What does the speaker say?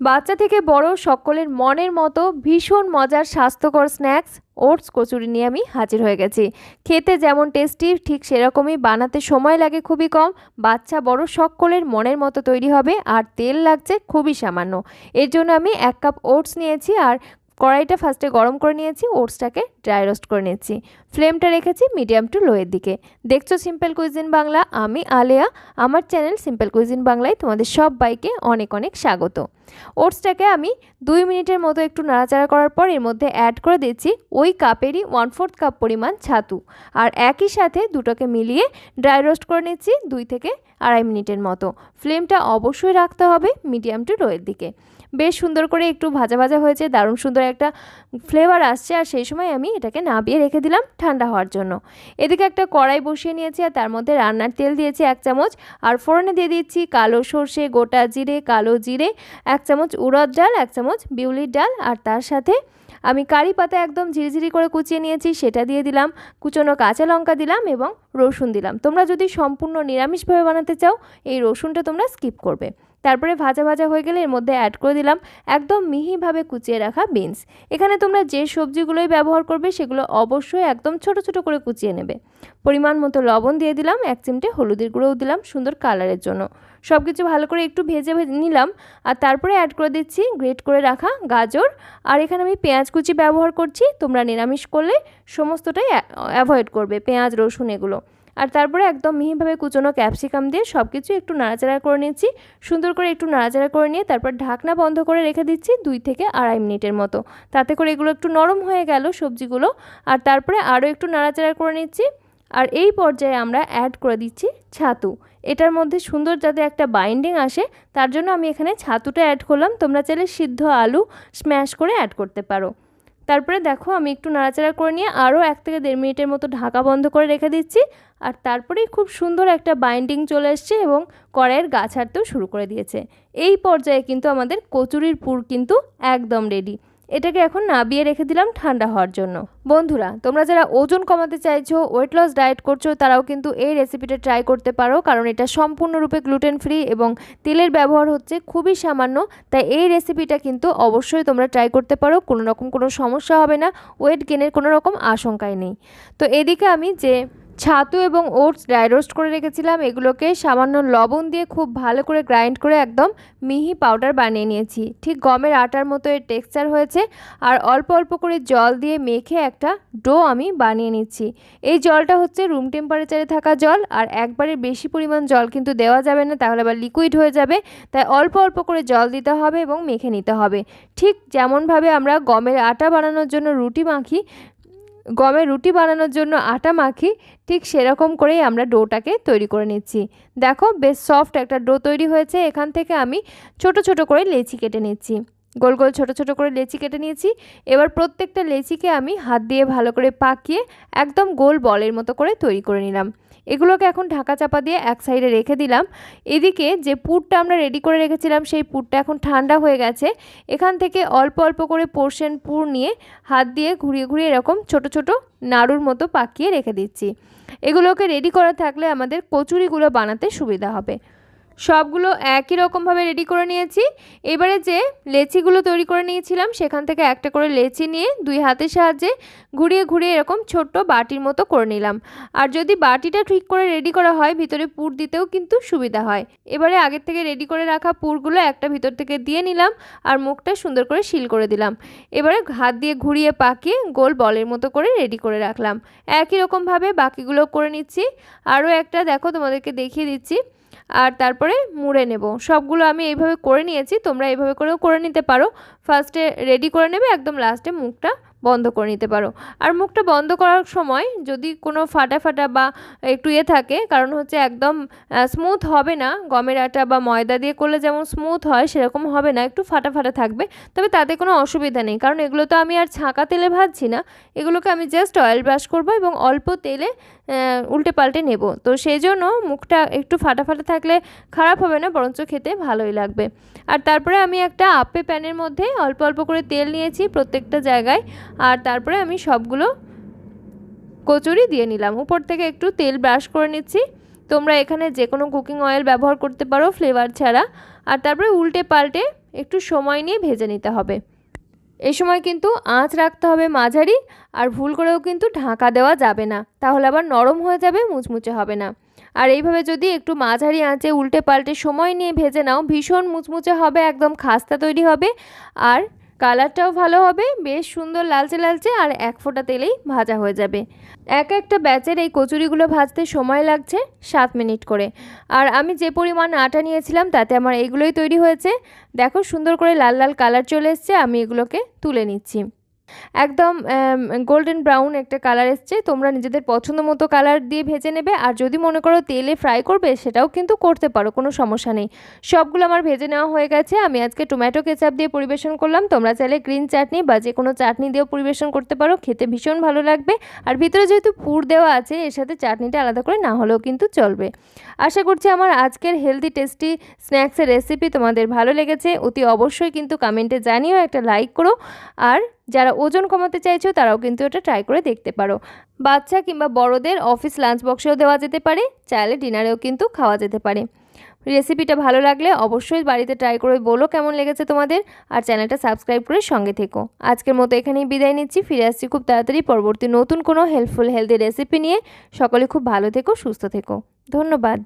বাচ্চা থেকে বড় সকলের মনের মতো ভীষণ মজার স্বাস্থ্যকর স্ন্যাক্স, ওটস, কচুরি নিয়ে আমি হাজির হয়ে গেছি। খেতে যেমন টেস্টি, ঠিক সেরকমই বানাতে সময় লাগে খুবই কম। বাচ্চা বড় সকলের মনের মতো তৈরি হবে আর তেল লাগছে খুবই সামান্য। এর জন্য আমি এক কাপ ওটস নিয়েছি আর কড়াইটা ফার্স্টে গরম করে নিয়েছি, ওটসটাকে ড্রাই রোস্ট করে নিয়েছি। ফ্লেমটা রেখেছি মিডিয়াম টু লোয়ের দিকে। দেখছ সিম্পল কুইজিন বাংলা আমি আলেয়া। আমার চ্যানেল সিম্পল কুইজিন বাংলায় তোমাদের সব বাইকে অনেক অনেক স্বাগত। ওটসটাকে আমি দুই মিনিটের মতো একটু নাড়াচাড়া করার পর এর মধ্যে অ্যাড করে দিচ্ছি ওই কাপেরই ওয়ান ফোর্থ কাপ পরিমাণ ছাতু। আর একই সাথে দুটোকে মিলিয়ে ড্রাই রোস্ট করে নিচ্ছি দুই থেকে আড়াই মিনিটের মতো। ফ্লেমটা অবশ্যই রাখতে হবে মিডিয়াম টু লোয়ের দিকে। বেশ সুন্দর করে একটু ভাজা ভাজা হয়েছে, দারুণ সুন্দর একটা ফ্লেভার আসছে আর সেই সময় আমি এটাকে নাবিয়ে রেখে দিলাম ঠান্ডা হওয়ার জন্য। এদিকে একটা কড়াই বসিয়ে নিয়েছি আর তার মধ্যে রান্নার তেল দিয়েছি এক চামচ আর ফোড়নে দিয়ে দিচ্ছি কালো সর্ষে, গোটা জিরে, কালো জিরে, এক চামচ উড়দ ডাল, এক চামচ বিউলির ডাল আর তার সাথে আমি কারি পাতা একদম ঝিরিঝিরি করে কুচিয়ে নিয়েছি, সেটা দিয়ে দিলাম, কুচনো কাঁচা লঙ্কা দিলাম এবং রসুন দিলাম। তোমরা যদি সম্পূর্ণ নিরামিষভাবে বানাতে চাও, এই রসুনটা তোমরা স্কিপ করবে। তারপরে ভাজা ভাজা হয়ে গেলে এর মধ্যে অ্যাড করে দিলাম একদম মিহিভাবে কুচিয়ে রাখা বিনস এখানে তোমরা যে সবজিগুলোই ব্যবহার করবে, সেগুলো অবশ্যই একদম ছোট ছোট করে কুচিয়ে নেবে। পরিমাণ মতো লবণ দিয়ে দিলাম, এক চিমটে হলুদের গুঁড়োও দিলাম সুন্দর কালারের জন্য। সব কিছু ভালো করে একটু ভেজে ভেজে নিলাম, আর তারপরে অ্যাড করে দিচ্ছি গ্রেট করে রাখা গাজর। আর এখানে আমি পেঁয়াজ কুচি ব্যবহার করছি, তোমরা নিরামিষ করলে সমস্তটাই অ্যাভয়েড করবে, পেঁয়াজ, রসুন এগুলো। আর তারপরে একদম মিহিভাবে কুচনো ক্যাপসিকাম দিয়ে সব কিছু একটু নাড়াচাড়া করে নিচ্ছি। সুন্দর করে একটু নাড়াচাড়া করে নিয়ে তারপর ঢাকনা বন্ধ করে রেখে দিচ্ছি দুই থেকে আড়াই মিনিটের মতো। তাতে করে এগুলো একটু নরম হয়ে গেল সবজিগুলো। আর তারপরে আরও একটু নাড়াচাড়া করে নিচ্ছি। আর এই পর্যায়ে আমরা অ্যাড করে দিচ্ছি ছাতু। এটার মধ্যে সুন্দর যাতে একটা বাইন্ডিং আসে, তার জন্য আমি এখানে ছাতুটা অ্যাড করলাম। তোমরা চাইলে সিদ্ধ আলু স্ম্যাশ করে অ্যাড করতে পারো। তারপরে দেখো আমি একটু নাড়াচাড়া করে নিয়ে আরও এক থেকে দেড় মিনিটের মতো ঢাকা বন্ধ করে রেখে দিচ্ছি। আর তারপরেই খুব সুন্দর একটা বাইন্ডিং চলে এসছে এবং কড়াইয়ের গা ছাড়তেও শুরু করে দিয়েছে। এই পর্যায়ে কিন্তু আমাদের কচুরির পুর কিন্তু একদম রেডি এটাকে এখন নাবিয়ে রেখে দিলাম ঠান্ডা হওয়ার জন্য। বন্ধুরা, তোমরা যারা ওজন কমাতে চাইছো ওয়েট লস ডায়েট করছ, তারাও কিন্তু এই রেসিপিটা ট্রাই করতে পারো, কারণ এটা সম্পূর্ণরূপে গ্লুটেন ফ্রি এবং তেলের ব্যবহার হচ্ছে খুবই সামান্য, তাই এই রেসিপিটা কিন্তু অবশ্যই তোমরা ট্রাই করতে পারো কোনো রকম কোনো সমস্যা হবে না ওয়েট গেনের কোনো রকম আশঙ্কাই নেই। তো এদিকে আমি যে ছাতু এবং ওটস ড্রাই রোস্ট করে রেখেছিলাম। এগুলোকে সামান্য লবণ দিয়ে খুব ভালো করে গ্রাইন্ড করে একদম মিহি পাউডার বানিয়ে নিয়েছি। ঠিক গমের আটার মতো এর টেক্সচার হয়েছে আর অল্প অল্প করে জল দিয়ে মেখে একটা ডো আমি বানিয়ে নিচ্ছি। এই জলটা হচ্ছে রুম টেম্পারেচারে থাকা জল আর একবারে বেশি পরিমাণ জল কিন্তু দেওয়া যাবে না, তাহলে আবার লিকুইড হয়ে যাবে। তাই অল্প অল্প করে জল দিতে হবে এবং মেখে নিতে হবে। ঠিক যেমনভাবে আমরা গমের আটা বানানোর জন্য রুটি মাখি গমের রুটি বানানোর জন্য আটা মাখি ঠিক সেরকম করেই আমরা ডোটাকে তৈরি করে নিচ্ছি। দেখো বেশ সফট একটা ডো তৈরি হয়েছে, এখান থেকে আমি ছোট ছোট করে লেচি কেটে নিচ্ছি। গোল গোল ছোটো ছোটো করে লেচি কেটে নিয়েছি। এবার প্রত্যেকটা লেচিকে আমি হাত দিয়ে ভালো করে পাকিয়ে একদম গোল বলের মতো করে তৈরি করে নিলাম। এগুলোকে এখন ঢাকা চাপা দিয়ে এক সাইডে রেখে দিলাম। এদিকে যে পুরটা আমরা রেডি করে রেখেছিলাম, সেই পুরটা এখন ঠান্ডা হয়ে গেছে। এখান থেকে অল্প অল্প করে পোর্শন পুর নিয়ে হাত দিয়ে ঘুরিয়ে ঘুরিয়ে এরকম ছোট ছোট নাড়ুর মতো পাকিয়ে রেখে দিচ্ছি। এগুলোকে রেডি করা থাকলে আমাদের কচুরিগুলো বানাতে সুবিধা হবে। সবগুলো একই রকমভাবে রেডি করে নিয়েছি। এবারে যে লেচিগুলো তৈরি করে নিয়েছিলাম, সেখান থেকে একটা করে লেচি নিয়ে দুই হাতের সাহায্যে ঘুরিয়ে ঘুরিয়ে এরকম ছোট্ট বাটির মতো করে নিলাম। আর যদি বাটিটা ঠিক করে রেডি করা হয়, ভিতরে পুর দিতেও কিন্তু সুবিধা হয়। এবারে আগের থেকে রেডি করে রাখা পুরগুলো একটা ভিতর থেকে দিয়ে নিলাম আর মুখটা সুন্দর করে শিল করে দিলাম। এবারে হাত দিয়ে ঘুরিয়ে পাকিয়ে গোল বলের মতো করে রেডি করে রাখলাম। একই রকমভাবে বাকিগুলো করে নিচ্ছি। আরও একটা দেখো তোমাদেরকে দেখিয়ে দিচ্ছি। আর তারপরে মুড়ে নেব। সবগুলো আমি এইভাবে করে নিয়েছি, তোমরা এইভাবে করেও করে নিতে পারো। ফার্স্টে রেডি করে নেবে, একদম লাস্টে মুখটা বন্ধ করে নিতে পারো। আর মুখটা বন্ধ করার সময় যদি কোনো ফাটা ফাটা বা একটু ইয়ে থাকে, কারণ হচ্ছে একদম স্মুথ হবে না, গমের আটা বা ময়দা দিয়ে করলে যেমন স্মুথ হয়, সেরকম হবে না, একটু ফাটা ফাটা থাকবে। তবে তাতে কোনো অসুবিধা নেই, কারণ এগুলো তো আমি আর ছাঁকা তেলে ভাজছি না। এগুলোকে আমি জাস্ট অয়েল ব্রাশ করব এবং অল্প তেলে উল্টে পাল্টে নেব। তো সেই জন্য মুখটা একটু ফাটা ফাটা থাকলে খারাপ হবে না, বরঞ্চ খেতে ভালোই লাগবে। আর তারপরে আমি একটা আপে প্যানের মধ্যে অল্প অল্প করে তেল নিয়েছি প্রত্যেকটা জায়গায়। আর তারপরে আমি সবগুলো কচুরি দিয়ে নিলাম। উপর থেকে একটু তেল ব্রাশ করে নিচ্ছি। তোমরা এখানে যে কোনো কুকিং অয়েল ব্যবহার করতে পারো ফ্লেভার ছাড়া। আর তারপরে উল্টে পাল্টে একটু সময় নিয়ে ভেজে নিতে হবে। এই সময় কিন্তু আঁচ রাখতে হবে মাঝারি আর ভুল করেও কিন্তু ঢাকা দেওয়া যাবে না। তাহলে আবার নরম হয়ে যাবে, মুচমুচে হবে না। আর এইভাবে যদি একটু মাঝারি আঁচে উল্টে পাল্টে সময় নিয়ে ভেজে নাও, ভীষণ মুচমুচে হবে, একদম খাস্তা তৈরি হবে। আর কালারটাও ভালো হবে, বেশ সুন্দর লালচে লালচে আর এক ফোঁটা তেলেই ভাজা হয়ে যাবে। এক একটা ব্যাচের এই কচুরিগুলো ভাজতে সময় লাগছে সাত মিনিট করে। আর আমি যে পরিমাণ আটা নিয়েছিলাম তাতে আমার এগুলোই তৈরি হয়েছে। দেখো সুন্দর করে লাল লাল কালার চলে এসছে, আমি এগুলোকে তুলে নিচ্ছি। একদম গোল্ডেন ব্রাউন একটা কালার এসছে। তোমরা নিজেদের পছন্দ মতো কালার দিয়ে ভেজে নেবে। আর যদি মনে করো তেলে ফ্রাই করবে, সেটাও কিন্তু করতে পারো, কোনো সমস্যা নেই। সবগুলো আমার ভেজে নেওয়া হয়ে গেছে। আমি আজকে টমেটো কেচাপ দিয়ে পরিবেশন করলাম। তোমরা চাইলে গ্রিন চাটনি বা যে কোনো চাটনি দিয়েও পরিবেশন করতে পারো। খেতে ভীষণ ভালো লাগবে। আর ভিতরে যেহেতু পুর দেওয়া আছে, এর সাথে চাটনিটা আলাদা করে না হলেও কিন্তু চলবে। আশা করছি আমার আজকের হেলদি টেস্টি স্ন্যাক্সের রেসিপি তোমাদের ভালো লেগেছে। অতি অবশ্যই কিন্তু কমেন্টে জানিও, একটা লাইক করো। আর যারা ওজন কমাতে চাইছো, তারাও কিন্তু এটা ট্রাই করে দেখতে পারো। বাচ্চা কিংবা বড়দের অফিস লাঞ্চ বক্সেও দেওয়া যেতে পারে, চাইলে ডিনারেও কিন্তু খাওয়া যেতে পারে। রেসিপিটা ভালো লাগলে অবশ্যই বাড়িতে ট্রাই করে বলো কেমন লেগেছে তোমাদের, আর চ্যানেলটা সাবস্ক্রাইব করে সঙ্গে থেকো। আজকের মতো এখানেই বিদায় নিচ্ছি, ফিরে আসছি খুব তাড়াতাড়ি পরবর্তী নতুন কোনো হেল্পফুল হেলদি রেসিপি নিয়ে। সকলে খুব ভালো থেকো, সুস্থ থেকো। ধন্যবাদ।